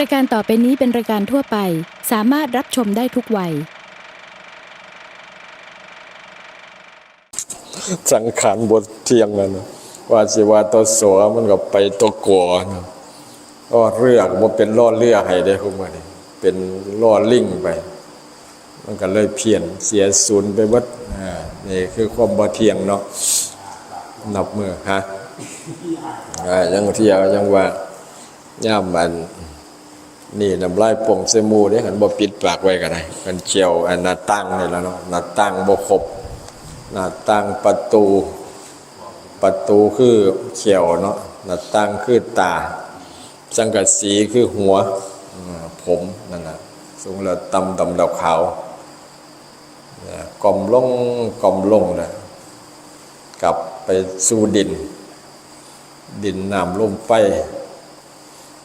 รายการต่อไปนี้เป็นรายการทั่วไป สามารถรับชมได้ทุกวัย สังขารบทเทียงนั่นนะว่าสิว่าตัวสัวมันก็ไปตัวกัวนะก็เรือก็บ่เป็นล่อเรือให้ได้คุมานี่เป็นล่อลิงไป มันก็เลยเพี้ยนเสียศูนย์ไปเบิดอ่านี่คือความบ่เทียงเนาะนับมือฮะอ่ายังเที่ยวยังว่าย่ามัน นี่น้ำลายป่งใส่หมูเด้คันบ่ปิดปากไว้ก็ได้มันเจียวอันหน้าตั้งนี่แล้วเนาะหน้าตั้งบ่ครบหน้าต่างประตู ประตูคือเขียวเนาะหน้าต่างคือตา สังกะสีคือหัวผมนั่นนะสูงแล้วตำดำดาวขาวเนี่ยกลมลงกลมลงนะกลับไปสู่ดิน ดินน้ำลมไป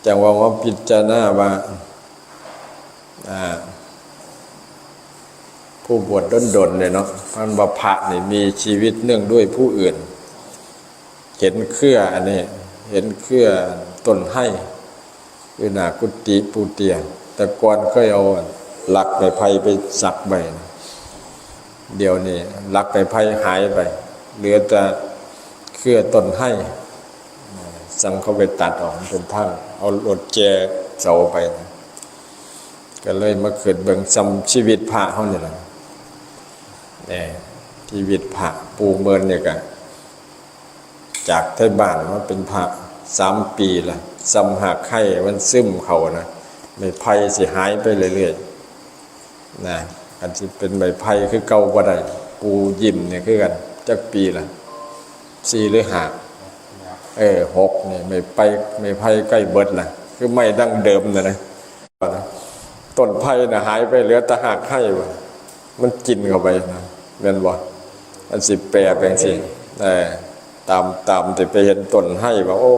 จังว่าว่าพิจารณาว่าผู้บวชด้นดนเนี่ยเนาะพันบพระนี่มีชีวิตเนื่องด้วยผู้อื่น เห็นเครืออันนี้ เห็นเครือต้นให้คือนากุฏิปูเตีย แต่ก่อนเคยเอาหลักไม้ไผ่ไปสักใบนะเดี๋ยวนี้หลักไม้ไผ่หายไป เหลือแต่เครือต้นให้ สั่งเขาไปตัดออกเป็นทั้งเอารถแจเสาไปนะก็เลยมาเกิดเบิ่งซ้ำชีวิตพระเขาเนี่ยแหละเนี่ยชีวิตพระปูเมินเนี่ยกันจากไทยบ้านมาเป็นพระสามปีละซ้ำหักไข่มันซึมเขานะไม่ไผ่สิหายไปเรื่อยๆนะอันที่เป็นใบไผ่คือเก่าบ่ได้ปูยิ้มเนี่ยคือกันจักปีละสี่หรือห้า เออหกเนี่ยไม่ไปไม่ไผ่ใกล้เบิดละคือไม่ดั้งเดิมนะนะต้นไผ่นะหายไปเหลือต่หักไข่วะมันกินเข้าไปนะแม่นบ่อันสิแปรแปลงสิเออตามตามที่ไปเห็นต้นให้ว่าโอ้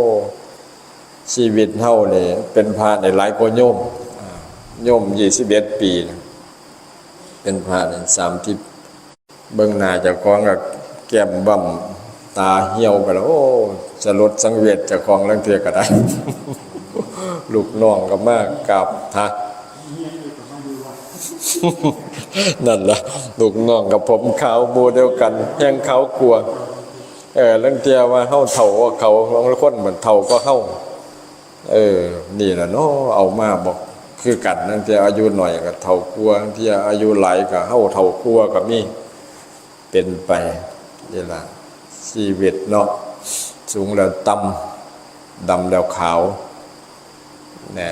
ชีวิตเฮานี่เป็นพระในหลายกว่าโยมอ่าโยม21ปีนะเป็นพระใน30เบิ่งหน้าจ้าของก็แก้มบ่ํตาเหี่ยวไปแล้วโอ้ สลดสังเวชจ้าของลังเทื่อก็ได้ ลูกน้องก็มากราบทักนั่นละลูกน้องกับผมขาวหมูเดียวกันแห้งเขากลัว เออเรื่องเทียว่าเฮาเท่าว่าเขาบางคนเหมือนเท่าก็เฮาเออ นี่แหละเนาะเอามาบอกคือกันนั่นเทียอายุหน่อยก็เท่ากลัวเทียอายุหลายก็เฮาเท่ากลัวก็มีเป็นไปนี่ละชีวิตเนาะ สูงแล้วต่ำดำแล้วขาวแน่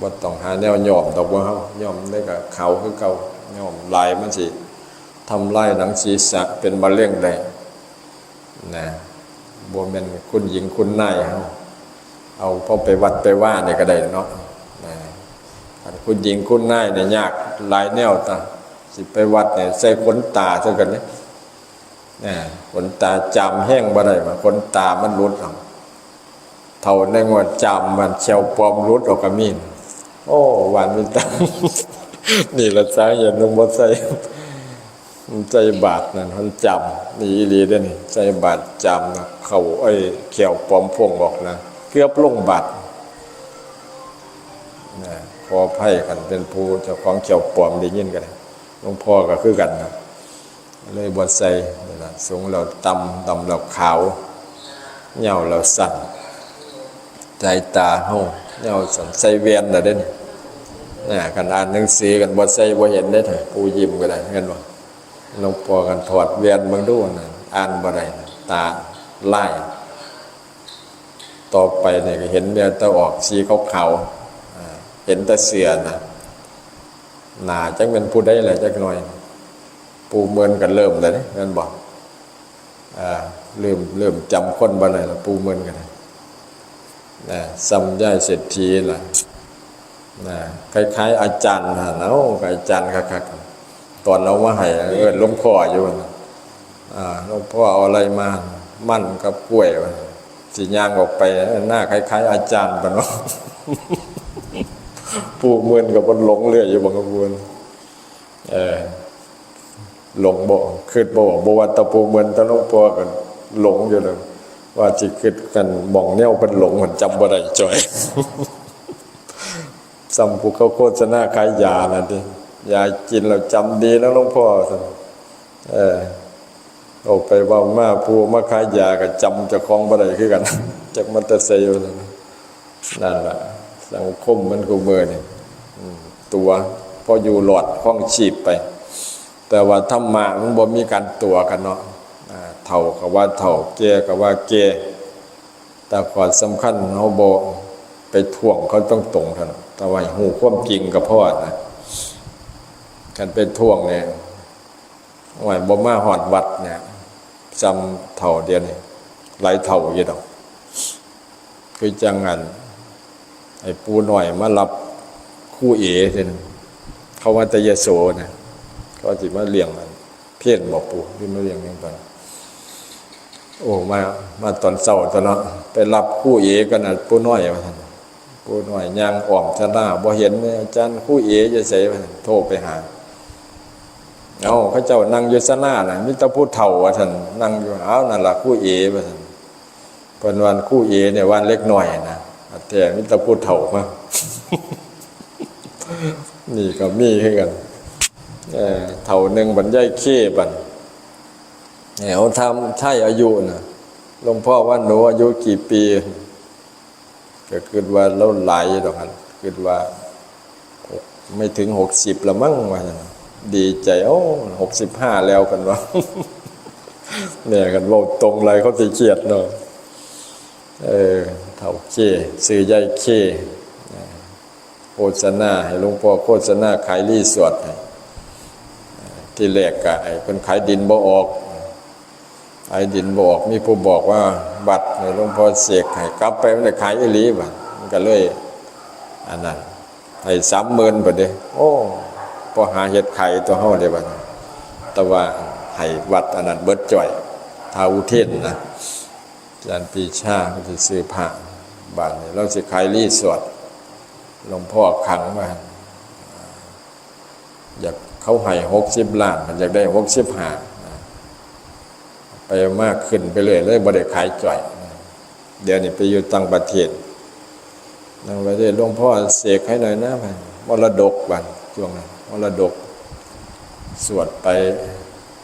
บ่ต้องหาแนวย่อมดอกว่าเฮาย่อมได้กับขาคือเก่าย่อมลายมันสิทำลายหนังศีรษะเป็นมะเร็งได้นะบ่แม่นคุณหญิงคุณนายเฮาเอาพอไปวัดไปว่านี่ก็ได้เนาะนะคุณหญิงคุณนายเนี่ยยากหลายแนวตาสิไปวัดเนี่ยใส่ขนตาซะกันเนี่ย นะขนตาจำแห้งบ่ได้ว่าขนตามันหลุดออกเท่าในงวดจำมันเชวปลอมหลุดออกก็มีโอ้หวานมีตังนี่ละสาเหตุลงบ่ใส่ใจบาทนั่นมันจำนี่อีหลีเด้นี่ใจบาทจำนะเขาไอ้เขียวปลอมพวงบอกนะเกือบลงบาทนะขอไพ่กันเป็นผู้เจ้าของเขียวปลอมได้ยินกันหลวงพ่อก็คือกันนะ เลยบ่ใส่นี่ล่ะสูงเราตำดำเราขาวเหย่าเราสั่นใจตาเฮเนี่ยเอาสนใส่เวียนน่เด้นี่น่ะกันอ่านหนังสือกันบ่ใส่บ่เห็นได้เถอะผู้ยิ้มก็ได้เห็นบ่หลวงพ่อกันถอดเวียนบิ่งดูนะอ่านบ่ได้ตาไลายต่อไปเนี่ยก็เห็นเวียนตะออกสีขาวๆอ่าเห็นแต่เสือนะหนาจักเป็นผู้ใดแหละจักหน่อย ปูเมินกันเริ่มแล้วนี่เห็นบอ่าเริ่มเริ่มจำคนบ่ได้แล้วปูเมินกันนะซ้ำย่ายเศรษฐีล่ะนะคล้ายๆ อาจารย์ฮะเนาะอาจารย์คักๆตอนเรามาให้เอินลวงพ่ออยู่นะอ่าหลวงพ่อเอาอะไรมา มั่นกับกล้วยวะสิย่างออกไปหน้าคล้าย ๆ อาจารย์ปะเนาะปูเมือนกับบนหลงเรื่อยอยู่บางกระบวนเออ หลงบ่คือบ่บ่ว่าตะปูเหมือนตะลงพ่อกันหลงอยู่เลยว่าจิคิดกันบ่องแนวเป็นหลงมันจำบ่ได้จ่อยสัมผูเขาโฆษณาขายยาน่ะดิยากินเราจำดีแล้วหลวงพ่อเออออกไปว่ามาผู้มาขายยาก็จำจะคล้องบ่ได้คือกันจากมันแตะเซลนั่นนั่นล่ะสังคมมันกูเบอร์นี่ตัวพออยู่หลอดห้องชีพไป แต่ว่าธรรมะมันบ่มีการตัวกันเนาะอ่าเท่ากับว่าเท่าแก่กับว่าแก่แต่ขอสำคัญเฮาบ่ไปท่วงเขาต้องตรงเท่านั้นแต่ว่าหูความจริงกับพ่อนะกันไปท่วงเนี่ยโอ้ยบ่มาฮอดวัดเนี่ยจำเท่าเดียวนี่หลายเท่าอยู่ดอกคือจังงันไอ้ปูหน่อยมารับคู่เอเท่านั้นเขาว่าแตยโสนะ ก็จิมาเลี้ยงมัน เพี้ยนบอกปู่ที่มาเลี้ยงยังไงโอ้มามาตอนเศร้าตอนเนาะไปรับคู่เอกันนะปู่น้อยมาท่านปู่น้อยย่างอ่อมชน้าบ่เห็นแม่อาจารย์คู่เอจะใส่มาท่านโทรไปหาเอาเขาเจ้านั่งอยู่ซะหน้าน่ะมิตรพูดเฒ่าว่าท่านนั่งอยู่เอานั่นล่ะคู่เอว่าท่านเพิ่นวันคู่เอเนี่ยวันเล็กน้อยนะแต่มิตรพูดเฒ่ามานี่ก็มีคือกัน เท่าหนึ่งบรรยายเข้บันแหวทำใช่อายุนะหลวงพ่อว่าหนูอายุกี่ปีก็คิดว่าเราหลายดอกกันคิดว่าไม่ถึงหกสิบละมั้งว่าซั่นน่ะดีใจโอ้หกสิบห้าแล้วกันวะเนี่ยกันว่าตรงไรเขาสิเครียดเนาะเออเท่าเค้ซื้อใหญ่เค้โฆษณาให้หลวงพ่อโฆษณาขายรีสอร์ทให้ ที่แรกก็ไอ้คนขายดินบ่ออกขายดินบ่ออกมีผู้บอกว่าบัตรในหลวงพ่อเสกให้กลับไปมันได้ขายอีหลีบัดมันก็เลยอันนั้นให้สามหมื่นบัดเด้โอ้พอหาเฮ็ดไข่ตัวเฮาได้บัดแต่ว่าให้วัดอันนั้นเบิดจ่อยทาอุเทนนะจารย์ปีชาก็สิซื้อผ้าบาทนี้เราสิขายรีสอร์ทหลวงพ่อขังว่าอยาก เขาให้หกสิบล้าน มันอยากได้หกสิบห้าไปมากขึ้นไปเลยเลยบ่ได้ขายจ่อย เดี๋ยวนี้ไปอยู่ต่างประเทศต่างประเทศหลวงพ่อเสกให้หน่อยนะพันมรดกบันช่วงนั้นมรดก สวดไป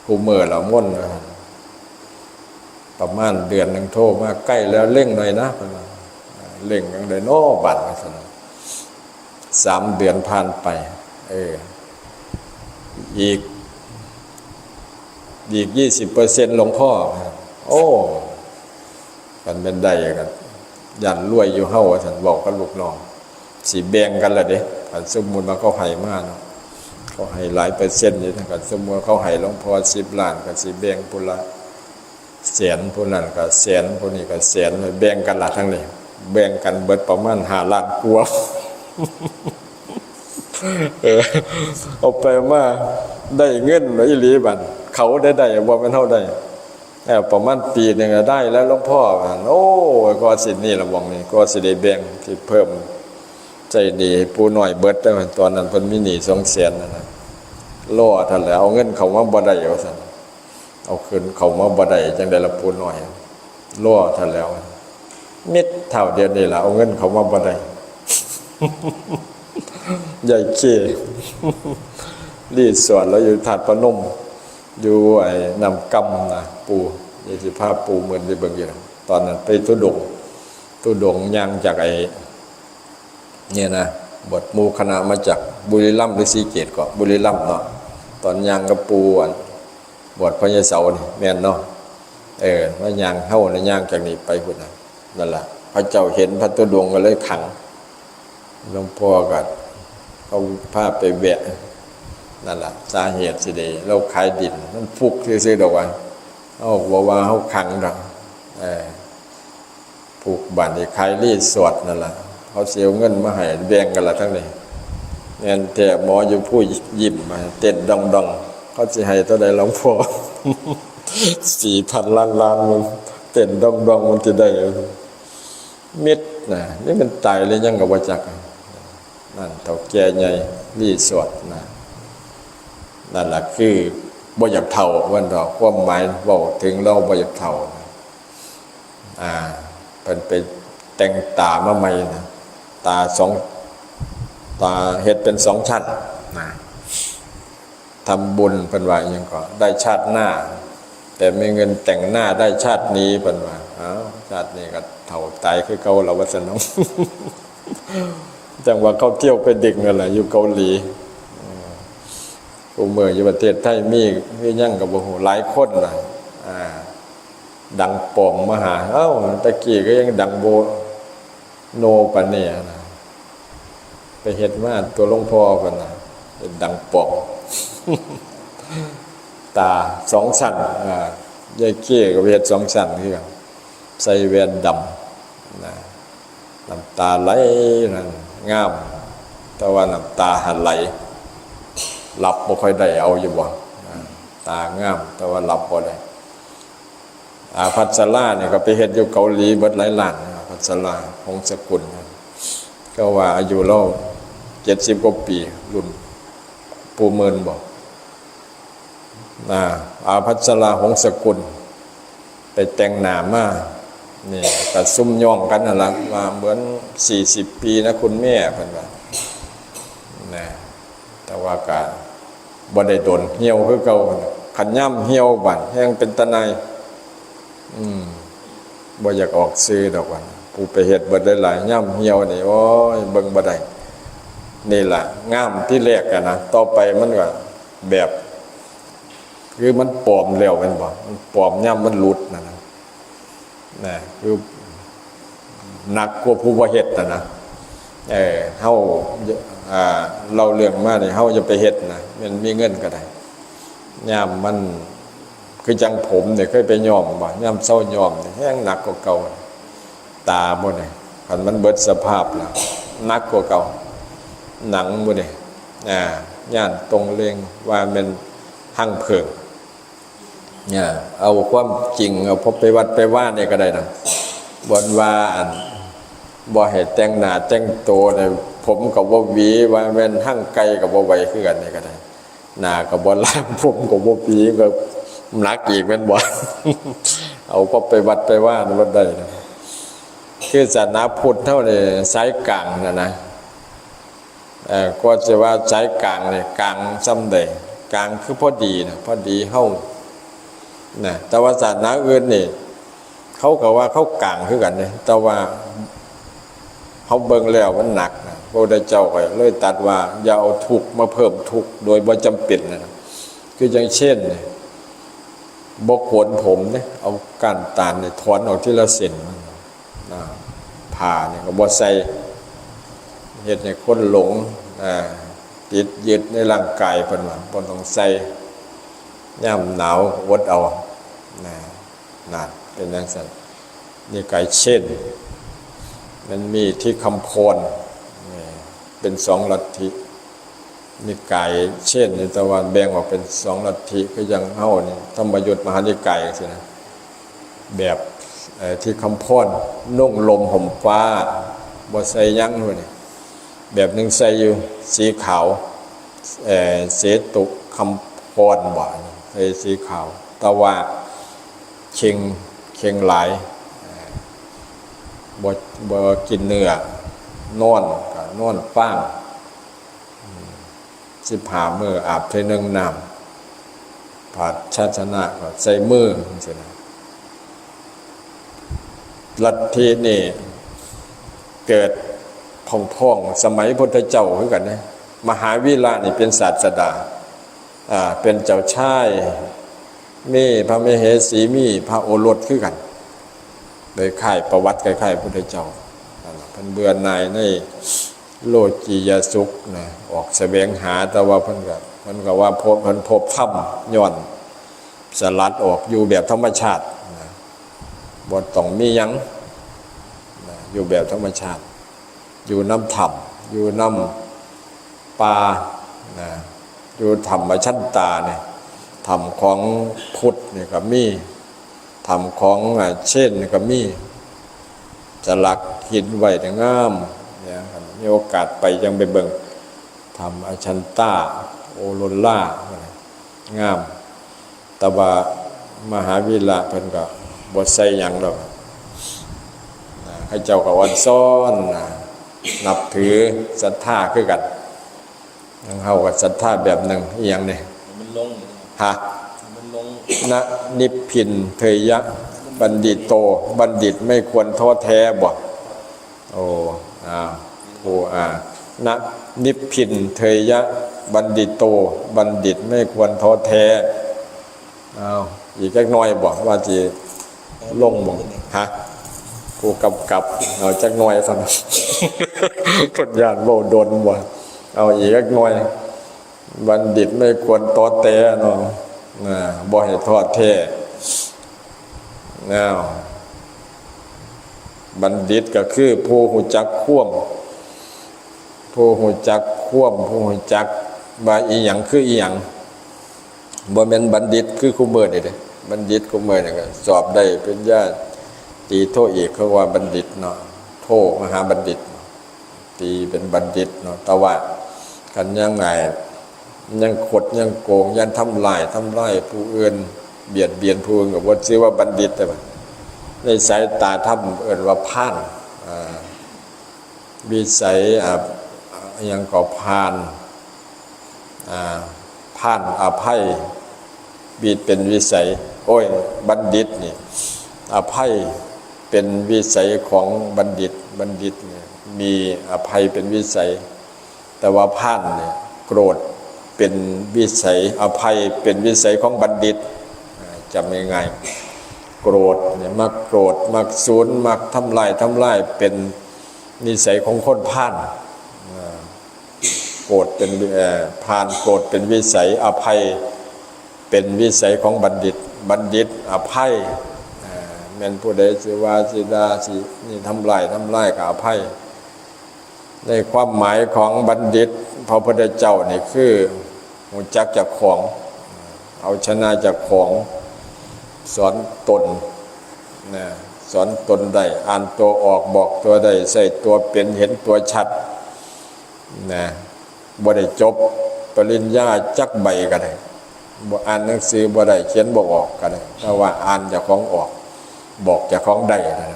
กูเมื่อละม่นนะพันประมาณเดือนหนึ่งโทรมาใกล้แล้วเร่งหน่อยนะเร่งยังได้โน้บัตรพันสามเดือนผ่านไป เออ อีก อีกยี่สิบเปอร์เซ็นต์หลวงพ่อครับโอ้กันเป็นได้กันยันรวยอยู่เฮ้าฉันบอกกับลูกน้องสีแบ่งกันละเด้กันสมมุติมาเขาให้มากเนาะเขาให้หลายเปอร์เซ็นต์นี่ถ้ากันสมมุติเขาให้หลวงพ่อสิบล้านกันสีแบ่งพุละแสนผู้นั้นก็แสนผู้นี้ก็แสนแบ่งกันละทั้งนี้แบ่งกันเบิดประมาณห้าล้านกว่า เออเอาไปมาได้เงินไว้อีหลีบันเขาได้ได้บ่แม่นเท่าได้แต่ประมาณปีหนึงได้แล้วหลวงพ่อโอ้ก็สินี่ละวงนี่ก็สิได้แบ่งที่เพิ่มใจดีปูหน่อยเบิดได้ตอนนั้นเพิ่นมีหนี้2แสนนั่นนะล่อท่านแล้วเอาเงินเขามาบ่ได้ว่าซั่นเอาคืนเขามาบ่ได้จังได๋ล่ะปูหน่อยล่อท่านแล้วมิดเท่าเดียวนี่ล่ะเอาเงินเขามาบ่ได้ ใหญ่เครีดสวนแล้วอยู่ถาดประนม อยู่ไอ้นำกำนะปูยายสิภาพปูเหมือนไปเบิ่งอยู่ตอนนั้นไปตุดงตุดงย่างจากไอ้เนี่ยนะบทมูคณะมาจากบุรีรัมย์หรือสีเกตก็บุรีรัมย์เนาะตอนย่างกับปูอันบทพญาเสานี่แม่นเนาะเออว่าย่างเข้าในย่างจากนี้ไปพุ่นนะนั่นแหละพระเจ้าเห็นพระตุดงก็เลยขัง หลวงพ่อก็เอาผ้าไปแบะนั่นแหละสาเหตุสิเดเราขายดิน มันฟุกซื้อๆดอกว่าเอาบอกว่าเขาขังดอกผูกบัตรนี่ขายรีดสวดนั่นแหละเขาเสียวเงินมาให้แบ่งกันละทั้งนี้เงินแต่หมออยู่ผู้ยิ้มมาเต้นดองดองเขาสิให้เท่าใดหลวงพ่อสี่พันล้านล้านมันเต้นดองดองมันจะได้มิดนะนี่มันตายเลยยังกับว่าจัก นั่นเท่าแก่ใหญ่รีสวดนะนั่นแหละคือบ่อยากเท่าวันดอกความหมายบอกถึงเราบ่อยากเท่านะอ่าเป็นไปแต่งตามาใหม่นะตาสองตาเฮ็ดเป็นสองชั้นนะทำบุญเป็นว่าอย่างก็ได้ชาติหน้า แต่ไม่เงินแต่งหน้าได้ชาตินี้เป็นว่าอ้าชาตินี้ก็เท่าตายคือเก่าเราวัสนอง จังว่าเขาเที่ยวไปดึกนั่นแหละอยู่เกาหลีกูเมื่ออยู่ประเทศไทยมีมียั่งกับโอ้โหหลายคนนะดังปอมมหา เอ้าตะกี้ก็ยังดังโบโนปานเนี่ยนะไปเห็นว่าตัวหลวงพ่อกันนะเป็นดังปอมตาสองสันยายเกี้กับเห็ดสองสันคือกันใส่แว่นดำนะน้ำตาไหลนั่น งาม แต่ว่าน้ำตาหันไหลหลับบ่ค่อยได้เอาอยู่บ่ตางาม แต่ว่าหลับบ่ได้อาพัสลาเนี่ยก็ไปเฮ็ดอยู่เกาหลีเบิดหลายล้านนะพัสลาพงศกุลก็ว่าอายุเราเจ็ดสิบกว่าปี รุ่นปูเมินบอกนะอาพัสลาหงศกุล ไปแต่งหนามา นี่ก็ซุ่มย่องกันนั่นละว่าเหมือนสี่สิบปีนะคุณแม่เพิ่นว่านะแต่ว่าการบ่ได้โดนเหี่ยวคือเก่าขันย่ำเหี่ยวบัดแห้งเป็นตะไนอืมบ่อยากออกซื้อดอกวันผู้ไปเฮ็ดเบิดหลายย่ำเหี่ยวนี่โอ้ยเบิ่งบ่ได้นี่ล่ะงามที่แรกอะนนะต่อไปมันก็แบบ คือมันปลอมแล้วแม่นบ่มันปลอมย่ำมันหลุดนะนะ นะคือหนักกว่าผู้บ่เฮ็ดน่ะนะเออเฮาอ่าเราเรื่องมานี่เฮาจะไปเฮ็ดนะมันมีเงินก็ได้ย่ำมันคือจังผมเนี่ยเคยไปยอมบ่ย่ำเศร้ายอมเนี่ยแห้งหนักกว่าเก่าตาบ่เนี่ยคันมันเบิดสภาพแล้วหนักกว่าเก่าหนังบ่เนี่ยอ่าย่านตรงเลงว่ามันหั่งเพิง เนี่ยเอาความจริงเอาพบไปวัดไปว่าเนี่ยก็ได้นะบนว่าอันบ่ให้แต่งหน้าแต่งตัวเนี่ยผมกับบ่หวีว่าแม่นหั่งไกลกับบ่ไหวคือกันเนี่ยก็ได้หน้ากับบ่ล้างผมกับบ่หวีก็หนักอีกเป็นบ่เอาก็ไปวัดไปว่านวัดได้นะคือศาสนาพุทธเท่านี้สายกลางนะนะเอ่อก็จะว่าสายกลางเนี่ยกลางซ้ำใดกลางคือพอดีนะพอดีเฮา นะแต่ว่าศาสนาอื่นนี่เขาก็ว่าเขากลางคือกันเนี่ยแต่ว่าเขาเบิ่งแล้วมันหนักนะพระพุทธเจ้าก็เลยตัดว่าอย่าเอาทุกมาเพิ่มทุกโดยบ่จำเป็นนะคืออย่างเช่นบกขนผมเนี่ยเอาก้านตาลเนี่ยถอนออกที่ละเส้นนะผ่าเนี่ยก็บ่ใส่เฮ็ดให้คนหลงติดยึดในร่างกายเพิ่นว่าบ่ต้องใส่ ย่ำหนาวอดเอานะนั่นเป็นจังซั่นนี่ไก่เช่น มันมีที่คำพรนี่เป็นสองลัทธินิกายเช่นในตะวันแบ่งออกเป็นสองลัทธิก็ยังเฮ้านี่ธรรมยุทธมหานิกายสินะแบบที่คำพ่นนุ่งลมห่มฟ้าบ่ใส่ยั้งด้วยนี่แบบหนึ่งใส่อยู่สีขาวเอ่อเสตุคำพรบ่ ใส่สีขาว ตะว่าเชิงเชิงหลายเอ่อบ่บ่กินเนื้อนอนก็นอนฟ้างสิบหามืออาบเทนึงน้ำผัดชาชนะก็ใส่มือใช่ไหมลัทธินี่เกิดพ่องๆสมัยพุทธเจ้าคือกันนะมหาวิระนี่เป็นศาสดา อ่าเป็นเจ้าชายมีพระมเหสีมีพระโอรสคือกันโดยค่ายประวัติคล้ายๆพุทธเจ้านั่นเบื่อหน่ายในโลจียสุขนะออกแสวงหาแต่ว่าพิ่นก็เพิ่นก็ว่าพบพิ่นพบถ้ำย้อนสลัดออกอยู่แบบธรรมชาตินะบ่ต้องมียังนะอยู่แบบธรรมชาติ อยู่น้ำถ้ำอยู่น้ำปลานะ อยู่ธรรมชั้นตาเนี่ยธรรมของพุทธเนี่ยก็มีธรรมของเช่นนี่ก็มีจะลักหินไว้แต่งามเนี่ยมีโอกาสไปยังไปเบิ่งทำอาชันตาโอโลล่างาม แต่ว่ามหาวิระเพิ่นก็บ่ใส่ยังดอกให้เจ้าก็วันซ้อนนะนับถือศรัทธาคือกัน เฮากับศรัทธาแบบหนึ่งอีหยังเนี่ยมันลงฮะมันลงนะนิพพินเทยะ บัณฑิตโต บัณฑิตไม่ควรท้อแท้บ่โอ้อ่าโอ้อ่านะนิพพินเทยะ บัณฑิตโต บัณฑิตไม่ควรท้อแท้อ้าวอีกเล็กน้อยบ่ว่าจีลงบ่ฮะกูกับกับเอาจักหน้อยสั่นกดยานโบโดนบ่ เอาอีกเล็กน้อย บัณฑิตไม่ควรตอแต้เนาะนะบ่ให้ทอดแท้แล้วบัณฑิตก็คือผู้หูจักข่วมผู้หูจักข่วมผู้หูจักว่าอีหยังคืออีหยังบ่แม่นบัณฑิตคือคุเบิดนี่เด้บัณฑิตคุเบิดนี่ก็สอบได้เป็นญาติตีโทเอกเขาว่าบัณฑิตเนาะโทมหาบัณฑิตตีเป็นบัณฑิตเนาะต่ว่า กันยังไงยังขดยังโกงยังทำลายทำลายผู้อื่นเบียดเบียนผู้อื่นกับว่าชื่อว่าบัณฑิตแต่ในสายตาทำเอื่นว่าพานอ่าวิสัยยังก่อพานอ่านอภัยบีดเป็นวิสัย โอ้ยบัณฑิตนี่อภัยเป็นวิสัยของบัณฑิตบัณฑิตมีอภัยเป็นวิสัย แต่ว่าพานเนี่ยโกรธเป็นวิสัยอภัยเป็นวิสัยของบัณฑิตจำยังไงโกรธเนี่ยมักโกรธมักศูนย์มักทำลายทำลายเป็นนิสัยของคนพานโกรธเป็นเอ่อพานโกรธเป็นวิสัยอภัย เป็นวิสัยของบัณฑิต บัณฑิตอภัยแม่นผู้ใดสิว่าสิดาสินี่ทำลายทำลายกับอภัย ในความหมายของบัณฑิตพระพุทธเจ้านี่คือหูจักจากของ เอาชนะจากของสอนตนนะสอนตนได้อ่านตัวออกบอกตัวได้ใส่ตัวเป็นเห็นตัวชัดนะบ่ได้จบปริญญาจักใบก็ได้บ่อ่านหนังสือบ่ได้เขียนบ่ออกก็ได้แต่ว่าอ่านจากของออก บอกจากของได้นะ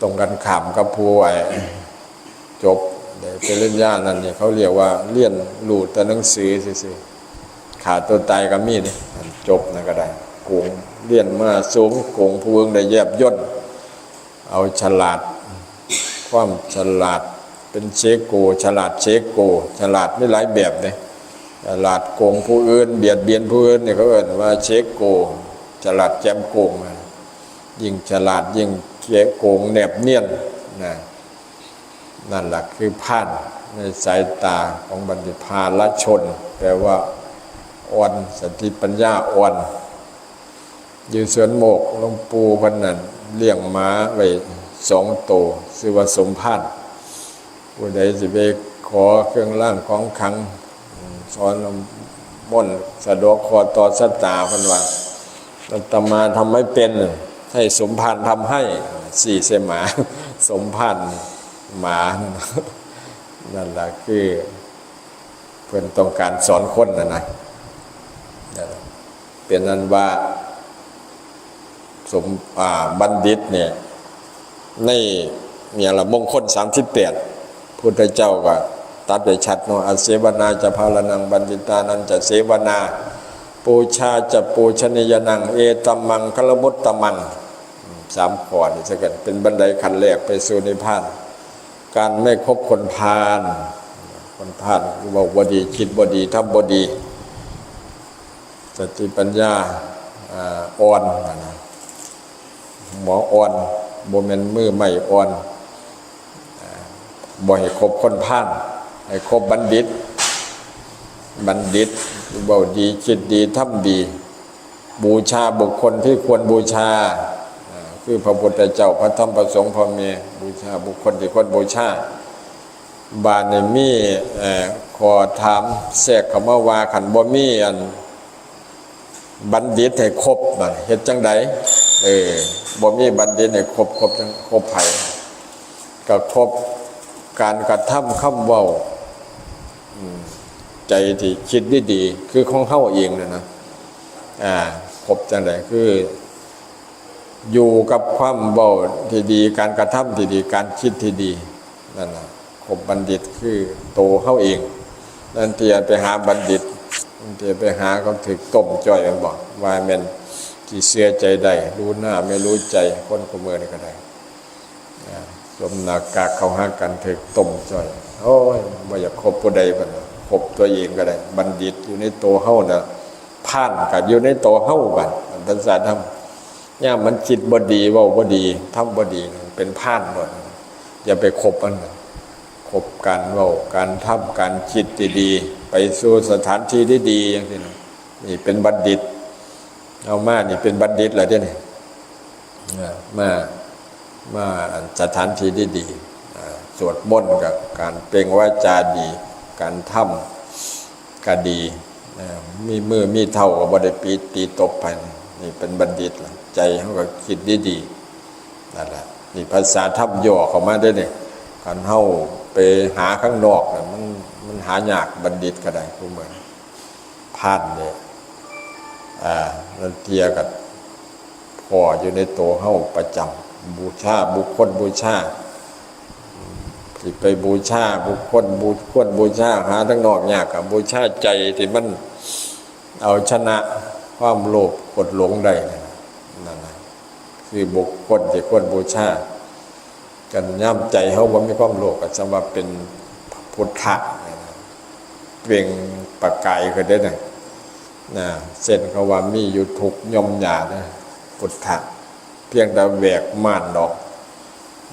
ตรงกันข้ามกับผู้ไอ้ จบได้ปริญญานั่นเนี่ยเขาเรียกว่าเรียนรู้แต่หนังสือซื่อขาดตัวตายก็มีนี่จบนั่นก็ได้โกงเรียนมาสูงโกงผู้เอิงได้แยบย่นเอาฉลาด ความฉลาดเป็นเชโก ฉลาดเชโก ฉลาดไม่หลายแบบเลยฉลาดโกงผู้อื่นเบียดเบียนผู้อื่นเนี่ยเขาเอ่นว่าเชโก ฉลาดแจมโกงยิ่งฉลาดยิ่งเชโกงแนบเนียนนะ นั่นแหละคือผ่านในสายตาของบัณฑิตพาละชน แปลว่าอ่อนสติปัญญาอ่อนอยู่สวนโมกลงปูพันนั่นเลี้ยงม้าไว้สองโตวชื่อว่าสมพานผู้ใดสิไปขอเครื่องร่างของขังสอนม่นสะดวกคอต่อสัตตาพันว่าอาตมาทำไม่เป็น ให้สมพานทำให้สี่เสหมา สมพาน หมานั่นนั่นแหละคือเพื่อนต้องการสอนคนนะนะนั่นแหละเป็นนั้นว่าสมบัณฑิตเนี่ยในเนี่ยละมงคลสามสิบแปดพุทธเจ้าก็ตัดไปชัดเนาะอาเสวนาจะพาลนังบัณฑิตานันจะเสวนาปูชาจะปูชนียนัง เอตัมมังคลมุตตมังสามข้อนี่จะกันเป็นบันไดขั้นแรกไปสู่นิพพาน การไม่คบคนพาลคนพาลคือบอกบดีคิดบดีทำบดีสติปัญญาอ่อนนะหมออ่อนโบเมนมือไม่อ่อนบ่ให้คบคนพาลให้คบบัณฑิต บัณฑิตเบาดีคิดดีทำดี บูชาบุคคลที่ควรบูชา คือพระพุทธเจ้าพระธรรมพระสงฆ์พระเมบูชาบุคคลที่ควรบูชาบาในมีเอ่อขอถามแทรกคำว่าว่าขันบ่มีอันบัณฑิตให้ครบบัดเฮ็ดจังใดเออบ่มีบัณฑิตให้ครบครบจังครบไผก็ครบการกระทำคำเว้าใจที่คิดดีดีๆคือของเฮาเองนะนะอ่าครบจังไดคือ อยู่กับความเบาที่ดีการกระทำที่ดีการคิดที่ดีนั่นนะคบบัณฑิตคือโตเฮาเอง นั่นเทียไปหาบัณฑิตนั่นเทียไปหาเขาถึกต้มจ่อยมันบอกว่าแม่นที่เสียใจได้รู้หน้าไม่รู้ใจคนขมือนี่ก็ได้สมนากากเขาหากันถึกต้มจ่อยโอ้ยบ่อยากคบผู้ใดบัดน่คบตัวเองก็ได้ บัณฑิตอยู่ในโตวเฮาน่ะผ่านกันอยู่ในโตวเฮาบัดมันภาษาธรรม ย่ามมันคิดบ่ดีว่าบดีทำบดีเป็นพลาดหมดอย่าไปคบอันคบการว้าการทำการคิดดีๆไปสู่สถานที่ที่ดีอย่างนี้นะนี่เป็นบัณฑิต เอามานี่เป็นบัณฑิตแล้วเด้นี่เออมามาสถานที่ที่ดีสวดมนต์กับการเปล่งวาจาดี การทำก็ดี มีมือมีเท่าก็บ่ได้ปีตีตบไปนี่ นี่เป็นบัณฑิตล่ะใจเขาก็คิดดีๆนั่นแหละนี่ภาษาทับย่อเข้ามาได้เนี่ยการเฮาไปหาข้างนอกนะมันมันหายากบัณฑิตก็ได้ผู้เหมือนพานเนี่ยอ่านันเทียกับพ่ออยู่ในตัวเฮาประจำบูชาบุคคลบูชาที่ไปบูชาบุคคลบุคคลบูชาหาทั้งนอกยากกับบูชาใจที่มันเอาชนะ ความโลภกดหลงได้นั่นนะคือบุคคลที่ควรบูชากันย่ำใจเขาว่ามีความโลภก็จะว่าเป็นพุทธะนะเปล่งประกายก็ได้นะนะเส้นเขาว่ามีอยู่ทุกย่อมหยานะพุทธะเพียงแต่แหวกม่านดอก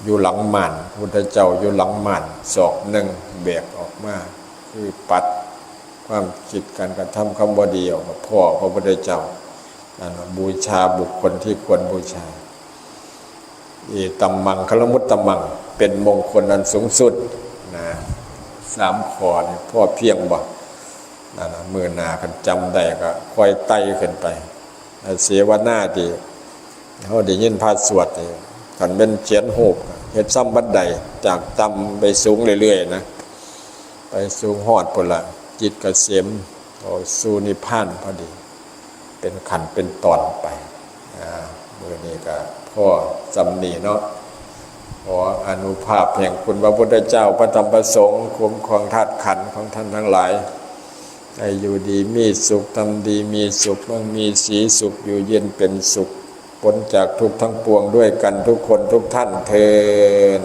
อยู่หลังม่านพุทธเจ้าอยู่หลังม่านศอกหนึ่งแบกออกมา คือปัด ความคิดการกระทำคำบดีออกมาพ่อพระพุทธเจ้านั่นบูชาบุคคลที่ควรบูชาอีตัมมังคลมุตตัมมัง เป็นมงคลอันสูงสุดนะสามขอนี่พ่อเพียงบ่นั่นน่ะมือหนากันจำได้ก็คอยไต่ขึ้นไป เสียวนาที่เขาได้ยินพาสวดนี่กันเป็นเขียนโหบเฮ็ดซ้ำบันไดจากต่ำไปสูงเรื่อยๆนะ ไปสูงหอดพุ่นละ จิตกเกษมเอสู่นิพพานพอดี เป็นขันเป็นตอนไปอ่ามือนี้ก็พ่อจำนีเนาะขออนุภาพแห่งคุณพระพุทธเจ้าพระธรรมประสงค์คุ้มครองธาตุขันของท่านทั้งหลายให้อยู่ดีมีสุขทำดีมีสุขมั่งมีสีสุขอยู่เย็นเป็นสุขพ้นจากทุกทั้งปวงด้วยกันทุกคนทุกท่านเทิน